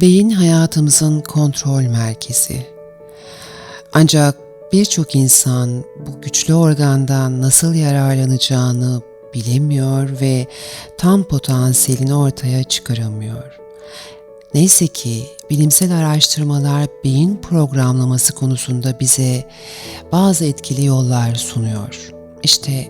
Beyin hayatımızın kontrol merkezi. Ancak birçok insan bu güçlü organdan nasıl yararlanacağını bilemiyor ve tam potansiyelini ortaya çıkaramıyor. Neyse ki bilimsel araştırmalar beyin programlaması konusunda bize bazı etkili yollar sunuyor. İşte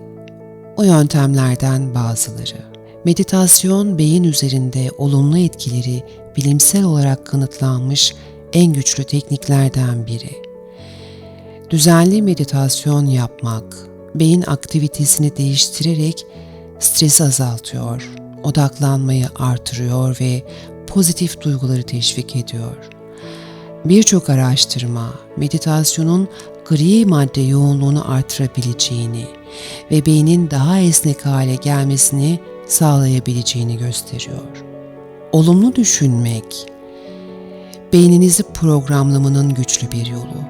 o yöntemlerden bazıları. Meditasyon beyin üzerinde olumlu etkileri bilimsel olarak kanıtlanmış en güçlü tekniklerden biri. Düzenli meditasyon yapmak, beyin aktivitesini değiştirerek stresi azaltıyor, odaklanmayı artırıyor ve pozitif duyguları teşvik ediyor. Birçok araştırma meditasyonun gri madde yoğunluğunu artırabileceğini ve beynin daha esnek hale gelmesini sağlayabileceğini gösteriyor. Olumlu düşünmek, beyninizi programlamanın güçlü bir yolu.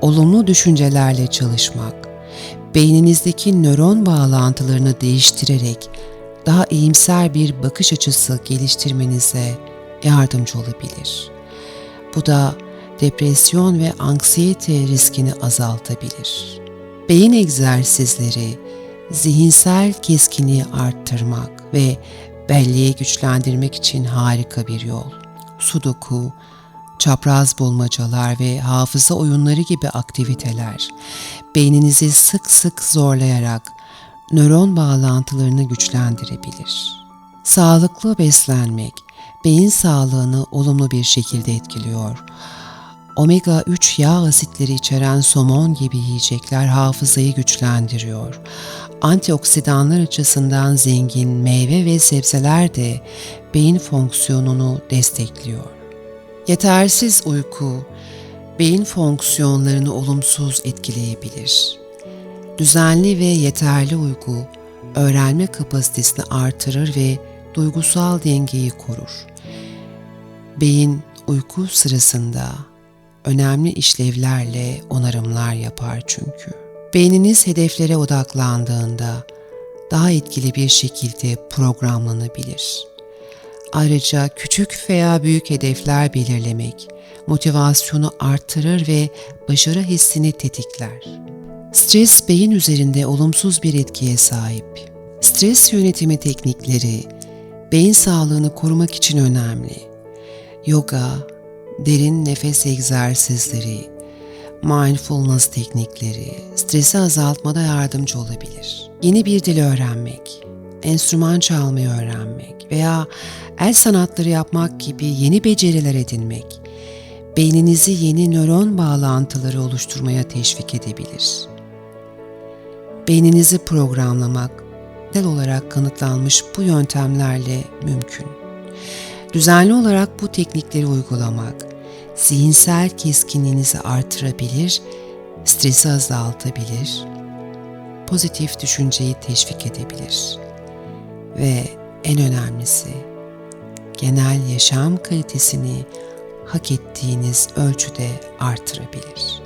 Olumlu düşüncelerle çalışmak, beyninizdeki nöron bağlantılarını değiştirerek daha iyimser bir bakış açısı geliştirmenize yardımcı olabilir. Bu da depresyon ve anksiyete riskini azaltabilir. Beyin egzersizleri zihinsel keskinliği arttırmak ve belleği güçlendirmek için harika bir yol. Sudoku, çapraz bulmacalar ve hafıza oyunları gibi aktiviteler beyninizi sık sık zorlayarak nöron bağlantılarını güçlendirebilir. Sağlıklı beslenmek beyin sağlığını olumlu bir şekilde etkiliyor. Omega 3 yağ asitleri içeren somon gibi yiyecekler hafızayı güçlendiriyor antioksidanlar açısından zengin meyve ve sebzeler de beyin fonksiyonunu destekliyor. Yetersiz uyku beyin fonksiyonlarını olumsuz etkileyebilir. Düzenli ve yeterli uyku öğrenme kapasitesini artırır ve duygusal dengeyi korur. Beyin uyku sırasında önemli işlevlerle onarımlar yapar çünkü. Beyniniz hedeflere odaklandığında daha etkili bir şekilde programlanabilir. Ayrıca küçük veya büyük hedefler belirlemek motivasyonu artırır ve başarı hissini tetikler. Stres beyin üzerinde olumsuz bir etkiye sahip. Stres yönetimi teknikleri beyin sağlığını korumak için önemli. Yoga, derin nefes egzersizleri, mindfulness teknikleri stresi azaltmada yardımcı olabilir. Yeni bir dil öğrenmek, enstrüman çalmayı öğrenmek veya el sanatları yapmak gibi yeni beceriler edinmek beyninizi yeni nöron bağlantıları oluşturmaya teşvik edebilir. Beyninizi programlamak del olarak kanıtlanmış bu yöntemlerle mümkün. Düzenli olarak bu teknikleri uygulamak zihinsel keskinliğinizi artırabilir, stresi azaltabilir, pozitif düşünceyi teşvik edebilir ve en önemlisi genel yaşam kalitesini hak ettiğiniz ölçüde artırabilir.